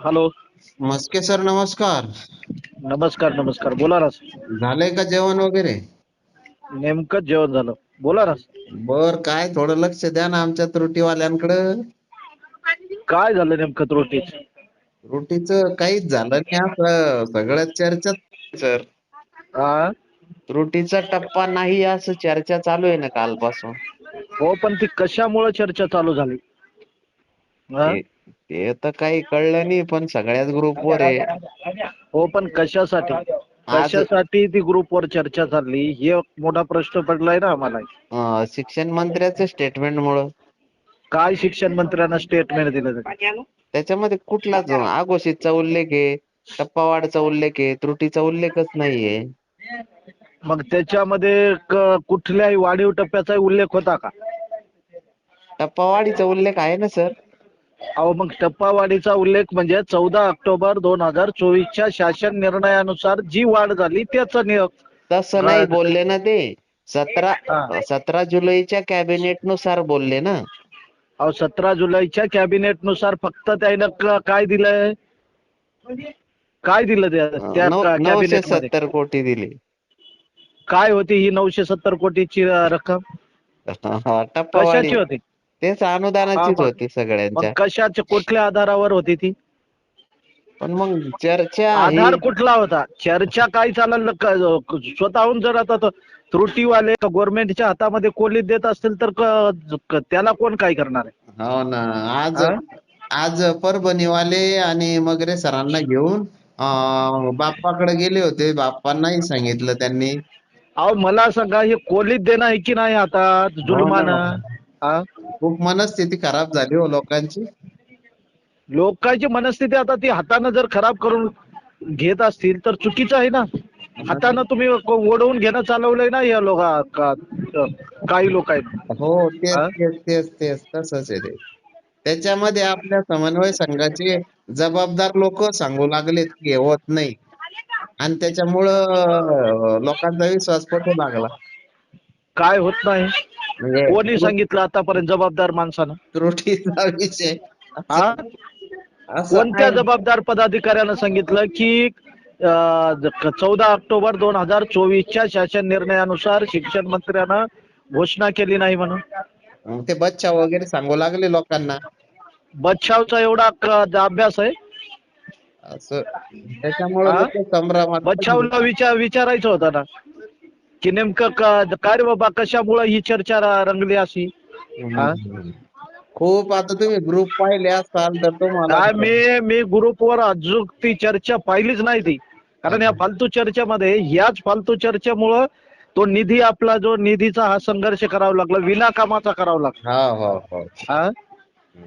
Hello. Maske sir नमस्कार. नमस्कार नमस्कार. बोला ना झालंय का जेवण वगैरे? नेमकंच जेवण झालं. बोला ना बर काय थोडं लक्ष द्या ना आमच्या त्रुटीवाल्यांकडं. काय झालं नेमकं त्रुटीच? त्रुटीचं काहीच झालं नाही असं सगळं चर्चा सर. हा त्रुटीचा टप्पा नाही असं चर्चा चालू आहे ना कालपासून. हो पण ती कशामुळे चर्चा चालू झाली? हा? ते ते तर काही कळलं नाही पण सगळ्याच ग्रुपवर आहे. हो पण कशासाठी? आज- कशासाठी ती ग्रुपवर चर्चा चालली? हे मोठा प्रश्न पडलाय ना आम्हाला. अं, शिक्षण मंत्र्याचं स्टेटमेंट मुळे. काय शिक्षण मंत्र्यांना स्टेटमेंट दिलं त्याने? त्याच्यामध्ये कुठलाच अघोषितचा उल्लेख आहे टप्पावाढचा उल्लेख आहे त्रुटीचा उल्लेखच नाहीये. मग त्याच्यामध्ये क- कुठल्याही वाढीव टप्प्याचा उल्लेख होता का? टप्पावाढीचा उल्लेख आहे ना सर? अहो मग टप्पावाढीचा उल्लेख म्हणजे चौदा ऑक्टोबर दोन हजार चोवीसच्या शासन निर्णयानुसार जी वाढ झाली त्याचा नियम तसं नाही बोलले ना ते. सतरा. सतरा जुलैच्या कॅबिनेटनुसार बोलले ना. अहो सतरा जुलैच्या कॅबिनेटनुसार फक्त त्यानं काय दिलंय? काय दिलं त्या त्या नऊ- नऊशे सत्तर कोटी दिली. काय होती ही नऊशे सत्तर कोटीची रक्कम? कशाची होती? तेच अनुदानाचीच हा, होती सगळ्यांच्या. कशाच्या कुठल्या आधारावर होती ती? पण मग चर्चा आधार ही कुठला होता? चर्चा काय चाललं स्वतःहून जर आता त्रुटीवाले गव्हर्नमेंटच्या हातामध्ये कोलीत देत असतील तर त्याला कोण काय करणार आहे? हो ना. आज हा? आज परभणीवाले आणि मगरे सरांना घेऊन बाप्पाकडे गेले होते. बाप्पांनाही सांगितलं त्यांनी. अहो मला सांगा हे कोलीत देणं आहे की नाही आता? जुलमानं हा? खूप मनस्थिती खराब झाली हो लोकांची. लोकांची मनस्थिती आता ती हातानं जर खराब करून घेत असतील तर चुकीचं आहे ना. हातानं तुम्ही ओढवून घेणं चालवलंय ना या लोक काही लोक आहेत हो? तेच? तेच तेच तसंच आहे ते. त्याच्यामध्ये आपल्या समन्वय संघाचे जबाबदार लोक सांगू लागलेत की होत नाही. आणि त्याच्यामुळं लोकांचा विश्वास पटू लागला. काय होत नाही? म्हणजे कोणी सांगितलं आतापर्यंत जबाबदार माणसानं? त्रुटीचा विषय हा? कोणत्या. जबाबदार पदाधिकाऱ्यानं सांगितलं की चौदा ऑक्टोबर दोन हजार चोवीसच्या शासन निर्णयानुसार शिक्षण मंत्र्यानं घोषणा केली नाही म्हणून? ते बच्चा वगैरे सांगू लागले लोकांना. बच्छावचा एवढा अभ्यास आहे? असं. त्याच्यामुळे विचार विचारायचं होतं ना. की नेमकं क- काय रे बाबा कशामुळे ही चर्चा र- रंगली अशी? हा? खूप आता तुम्ही ग्रुप पाहिले असाल तर तुम्हाला काय मी मी ग्रुपवर अजून ती चर्चा पाहिलीच नाही ती. कारण या फालतू चर्चेमध्ये ह्याच फालतू चर्चेमुळं तो निधी आपला जो निधीचा हा संघर्ष करावा लागला विना कामाचा करावा लागला. हा हो हो. हा?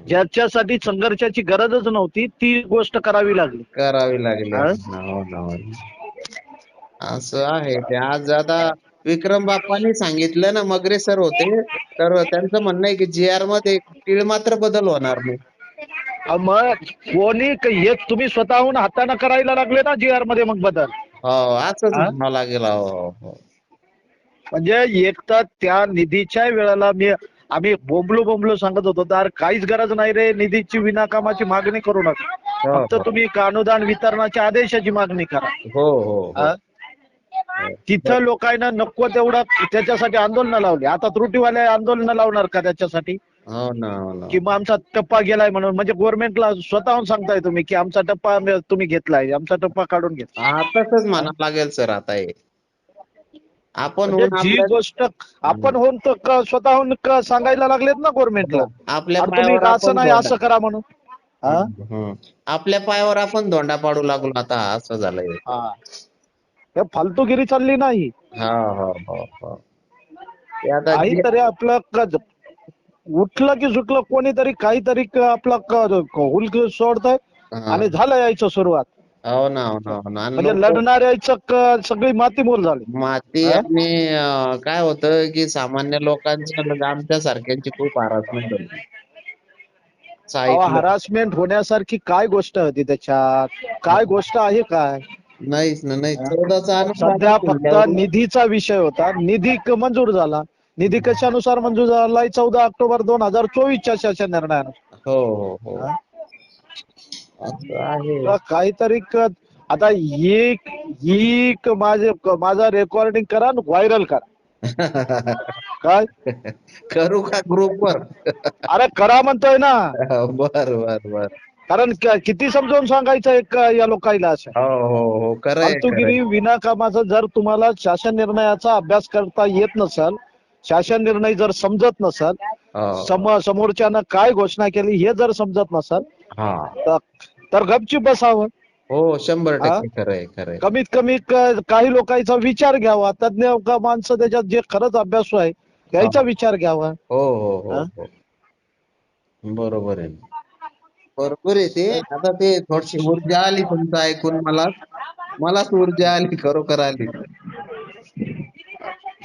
ज्याच्यासाठी संघर्षाची गरजच नव्हती ती गोष्ट करावी लागली. करावी लागली. हा? हो. असं आहे ते. आज आता विक्रम बाप्पांनी सांगितलं ना मगरे सर होते. तर त्यांचं म्हणणं आहे की जी आरमध्ये तीळ मात्र बदल होणार नाही. मग कोणी क- हे तुम्ही स्वतःहून हाताने करायला लागले ना जी आरमध्ये मग बदल? हो असंच हा? म्हणावं लागेल हो हो म्हणजे एक तर त्या निधीच्या वेळेला मी आम्ही बोंबलो बोंबलो सांगत होतो तर काहीच गरज नाही रे निधीची विनाकामाची मागणी करू नका. हो, फक्त हो. तुम्ही एक अनुदान वितरणाच्या आदेशाची मागणी करा. हो हो हो. हा? तिथं लोकांना नको तेवढं त्याच्यासाठी आंदोलन लावली. आता त्रुटीवाले आंदोलन लावणार का त्याच्यासाठी? हो ना हो ना. की मग आमचा टप्पा गेलाय म्हणून. म्हणजे गव्हर्नमेंटला स्वतःहून सांगताय तुम्ही की आमचा टप्पा आम्ही- तुम्ही घेतलाय. आमचा टप्पा काढून घेतला तसंच म्हणावं लागेल सर आता हे. आपण म्हणजे होऊन जी आपल्या- गोष्ट आपण होऊन तर क- स्वतःहून क- सांगायला लागलेत ना गव्हर्नमेंटला आपल्या तुम्ही पायावर असं आपण नाही असं करा म्हणून. हा? हम्म. आपल्या पायावर आपण धोंडा पाडू लागलो आता असं झालंय. हा. हे फालतूगिरी चालली नाही. हा हो हो हो. काहीतरी आपलं उठलं की सुटलं कोणीतरी काहीतरी आपलं हुलक सोडतंय. आणि झालं यायचं सुरुवात. हो ना हो ना हो म्हणजे सगळी मातीमोल झाली. माती? आणि काय होतं की सामान्य लोकांच्या म्हणजे आमच्या सारख्यांची खूप हरासमेंट होती. हरासमेंट होण्यासारखी काय गोष्ट होती त्याच्यात? काय गोष्ट आहे काय? नाहीच ना नाही चौदाचा सध्या फक्त निधीचा विषय होता. निधी क- मंजूर झाला. निधी कशानुसार मंजूर झालाय? चौदा ऑक्टोबर दोन हजार चोवीसच्या शासन निर्णयानुसार हो हो. हो? असं आहे. का- काहीतरी क- आता ही ही क- माझे क- माझा रेकॉर्डिंग करा व्हायरल करा. काय? करू का ग्रुपवर अरे करा म्हणतोय ना. बर बर बर. कारण क- किती समजावून सांगायचं एक या लोकांना असं हो हो हो. फालतूगिरी विनाकामाचं जर तुम्हाला शासन निर्णयाचा अभ्यास करता येत नसेल शासन निर्णय जर समजत नसेल हो. सम समोरच्यानं काय घोषणा केली हे जर समजत नसेल हा तर तर गपचूप बसावं हो शंभर खरंय कमीत कमी क- काही लोकांचा विचार घ्यावा तज्ञ का माणसं त्याच्यात जे खरंच अभ्यासू आहे त्याचा. विचार घ्यावा हो हो हो हा? हो बरोबर आहे बरोबर आहे ते. आता ते थोडीशी ऊर्जा आली तुमचं ऐकून मला. मलाच ऊर्जा आली खरोखर आली.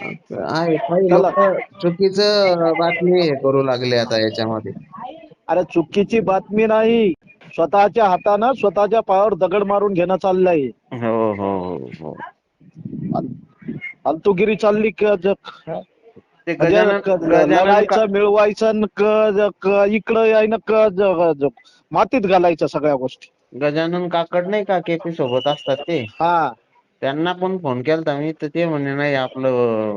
असं आहे. काही चला. लोक चुकीचं बातमी हे करू लागले आता याच्यामध्ये. अरे चुकीची बातमी नाही. स्वतःच्या हातानं स्वतःच्या पायावर दगड मारून घेणं चाललंय. हो हो हो हो. फालतूगिरी चालली क- ज- ते गजानन गजानन लढायचं मिळवायचं न क- क- इकडं यायनं क- ज- ज- मातीत घालायचं सगळ्या गोष्टी. गजानन काकड नाही का केपी सोबत असतात ते? हा. त्यांना पण फोन केलता मी तर ते म्हणे नाही आपलं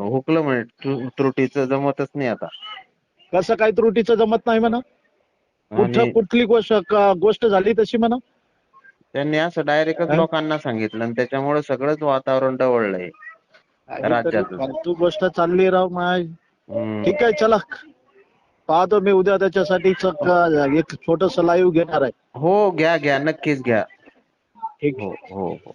हुकलं म्हणे त्रू- त्रुटीचं जमतच नाही आता. कसं काही त्रुटीचं जमत नाही म्हणा. कुठं आणि कुठली गोष्ट क- गोष्ट झाली तशी म्हणा. त्यांनी असं डायरेक्टच? लोकांना सांगितलं आणि त्याच्यामुळे सगळंच वातावरण डवळलंय फालतू गोष्ट चालली राव माय. ठीक आहे चला. पाहतो मी उद्या त्याच्यासाठी एक छोटस लाईव्ह घेणार आहे. हो घ्या घ्या. नक्कीच घ्या. ठीक. हो हो हो.